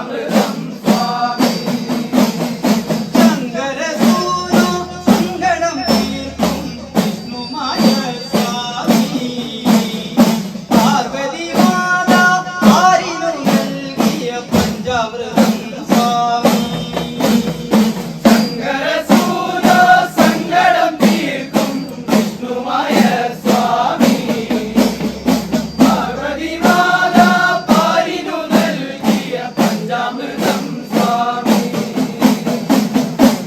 땅을 Camını